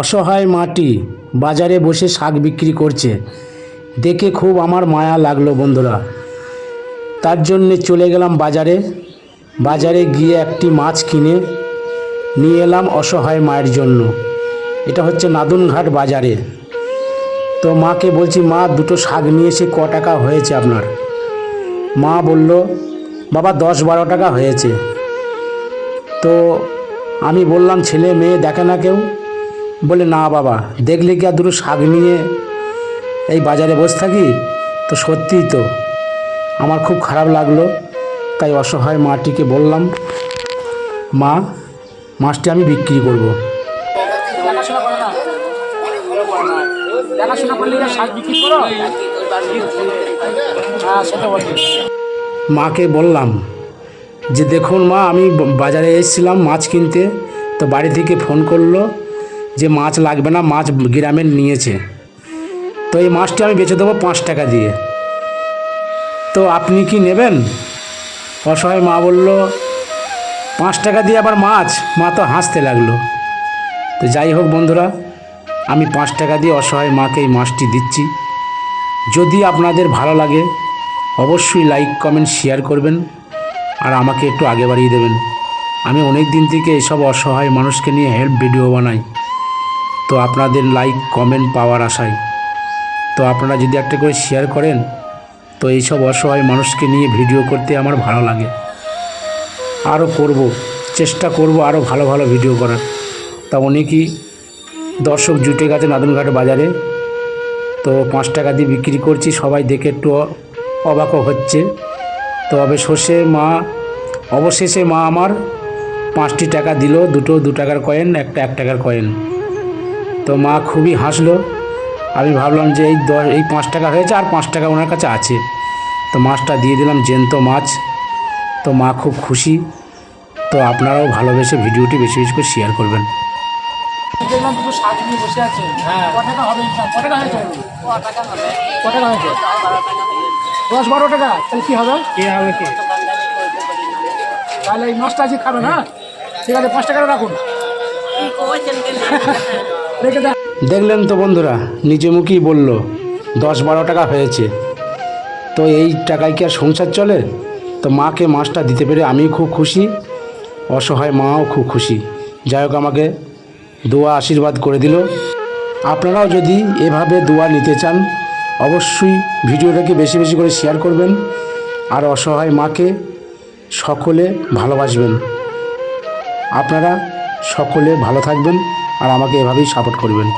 অসহায় মাটি বাজারে বসে শাক বিক্রি করছে। দেখে খুব আমার মায়া লাগল বন্ধুরা। তার জন্যে চলে গেলাম বাজারে। বাজারে গিয়ে একটি মাছ কিনে নিয়ে এলাম অসহায় মায়ের জন্য। এটা হচ্ছে নাদুনঘাট বাজারে। তো মাকে বলছি, মা, দুটো শাক নিয়ে এসে ক টাকা হয়েছে আপনার? মা বলল, বাবা, দশ বারো টাকা হয়েছে। তো আমি বললাম, ছেলে মেয়ে দেখে না কেউ? বলে না বাবা দেখলে কি আর দুটো শাক নিয়ে এই বাজারে বসে থাকি? তো সত্যিই তো আমার খুব খারাপ লাগল তাই অসহায় মাটিকে বললাম মা মাছটি আমি বিক্রি করব। হ্যাঁ মাকে বললাম যে দেখুন মা আমি বাজারে এসেছিলাম মাছ কিনতে তো বাড়ি থেকে ফোন করল যে মাছ লাগবে না, মাছ গ্রামের নিয়েছে। তো এই মাছটি আমি বেচে দেবো পাঁচ টাকা দিয়ে। তো আপনি কি নেবেন? অসহায় মা বলল, পাঁচ টাকা দিয়ে আবার মাছ? মা তো হাসতে লাগল। তো যাই হোক বন্ধুরা, আমি পাঁচ টাকা দিয়ে অসহায় মাকে এই মাছটি দিচ্ছি। যদি আপনাদের ভালো লাগে, অবশ্যই লাইক, কমেন্ট, শেয়ার করবেন আর আমাকে একটু আগে বাড়িয়ে দেবেন। আমি অনেক দিন থেকে এসব অসহায় মানুষকে নিয়ে হেল্প ভিডিও বানাই। তো আপনাদের লাইক কমেন্ট পাওয়ার আশায়। তো আপনারা যদি একটা করে শেয়ার করেন, তো এইসব অসহায় মানুষকে নিয়ে ভিডিও করতে আমার ভালো লাগে। আরও করব, চেষ্টা করব আরও ভালো ভালো ভিডিও করার। তা অনেকই দর্শক জুটে গেছে নাদনঘাট বাজারে? তো পাঁচ টাকা দিয়ে বিক্রি করছি, সবাই দেখে একটু অবাকও হচ্ছে। তো অবশেষে মা অবশেষে মা আমার পাঁচটি টাকা দিল, দুটো দু টাকার কয়েন একটা এক টাকার কয়েন তো মা খুবই হাসলো। আমি ভাবলাম যে এই দশ এই পাঁচ টাকা হয়েছে আর পাঁচ টাকা ওনার কাছে আছে। তো মাছটা দিয়ে দিলাম জ্যান্ত মাছ। তো মা খুব খুশি। তো আপনারাও ভালোবেসে ভিডিওটি বেশি বেশি করে শেয়ার করবেন। হ্যাঁ দশ বারো টাকা তাহলে কি হবে কি হবে কি তাহলে এই মাছটা আজকে খাবে না ঠিক আছে পাঁচ টাকা রাখুন দেখলেন তো বন্ধুরা, নিজে মুখেই বলল, দশ বারো টাকা হয়েছে। তো এই টাকায় কি আর সংসার চলে? তো মাকে মাছটা দিতে পেরে আমি খুব খুশি, অসহায় মাও খুব খুশি। যাই হোক, আমাকে দোয়া আশীর্বাদ করে দিল। আপনারাও যদি এভাবে দোয়া নিতে চান, অবশ্যই ভিডিওটাকে বেশি বেশি করে শেয়ার করবেন আর অসহায় মাকে সকলে ভালোবাসবেন। আপনারা সকলে ভালো থাকবেন। আর আমাকে এভাবেই সাপোর্ট করবেন।